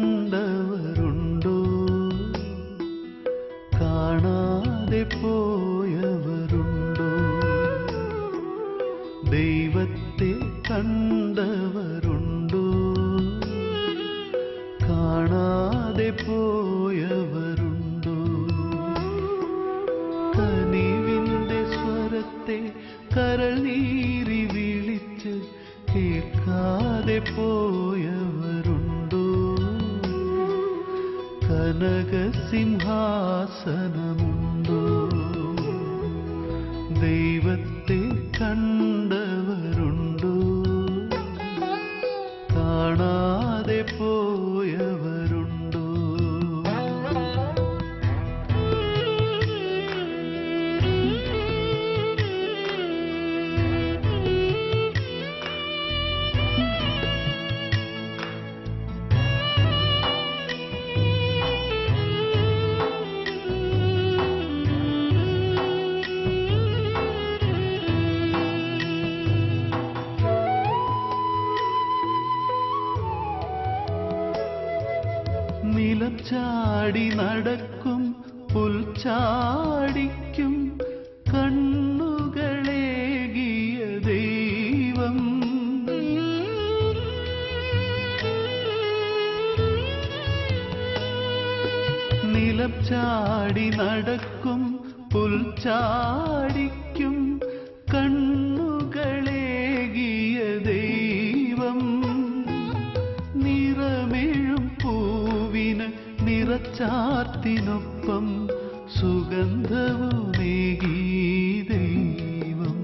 കണ്ടവരുണ്ടോ? കാണാതെ പോയവരുണ്ടോ? ദൈവത്തെ കണ്ടവരുണ്ടോ? കാണാതെ പോയവരുണ്ടോ? കനിവിന്റെ സ്വരത്തെ കരൾ നീരി വിളിച്ച് കേൾക്കാതെ പോയവരുണ്ടോ കനകസിംഹാസനമുണ്ടോ ചാടി നടക്കും പുൽച്ചാടിക്കും കണ്ണുകളേകിയ ദൈവം. നിലം ചാടി നടക്കും പുൽച്ചാടിക്കും നിറച്ചാർത്തിനൊപ്പം സുഗന്ധവുമേകി ദൈവം.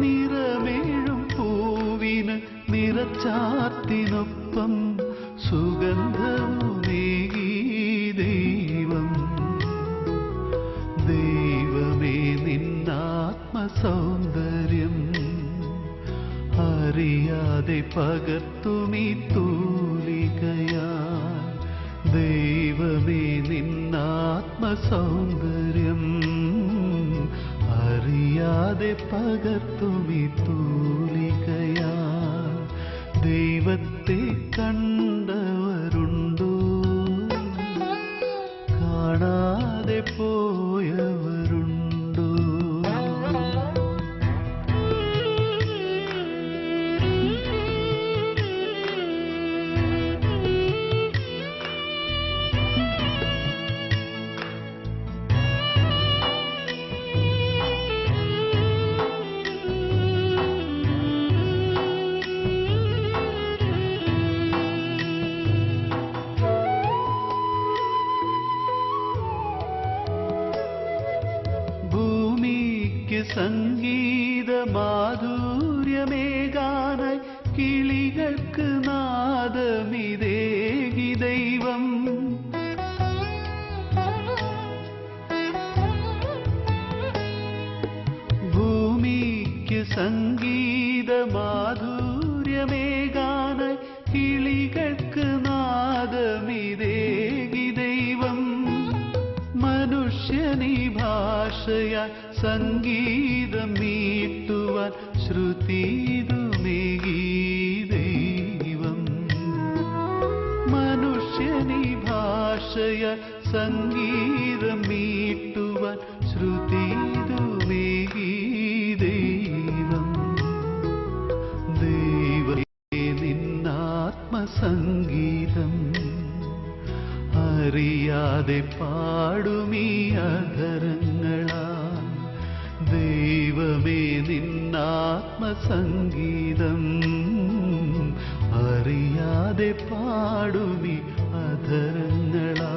നിറമേഴും പൂവിന് നിറച്ചാർത്തിനൊപ്പം സുഗന്ധവുമേകി ദൈവം. ദൈവമേ നിന്നാത്മസൗന്ദര്യം അറിയാതെ പകർത്തുമീ തൂലികയാ ദൈവമേ നിന്നാത്മസൗന്ദര്യം അറിയാതെ പകർത്തുമി തൂലികയാ. ദൈവത്തെ കണ്ടവരുണ്ടോ ഭൂമിക്ക് ഭാഷയ സംഗീതം മീട്ടുവാൻ ശ്രുതിതുമേകി ദൈവം. മനുഷ്യനി ഭാഷയ സംഗീതം മീട്ടുവാൻ ശ്രുതിതുമേകി ദൈവം. ദൈവേ നിന്നാത്മസംഗീതം അറിയാതെ പാടുമീ അധരങ്ങളാ ദൈവമേ നിന്നാത്മസംഗീതം അറിയാതെ പാടുമി അധരങ്ങളാൽ.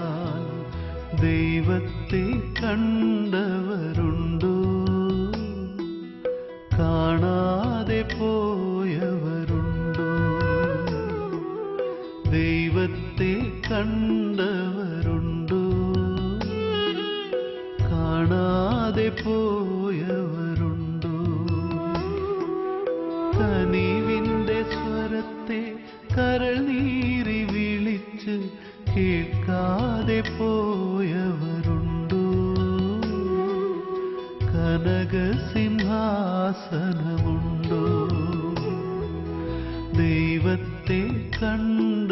ദൈവത്തെ കണ്ടവരുണ്ടോ കനക സിംഹാസനമുണ്ടോ ദൈവത്തെ കണ്ട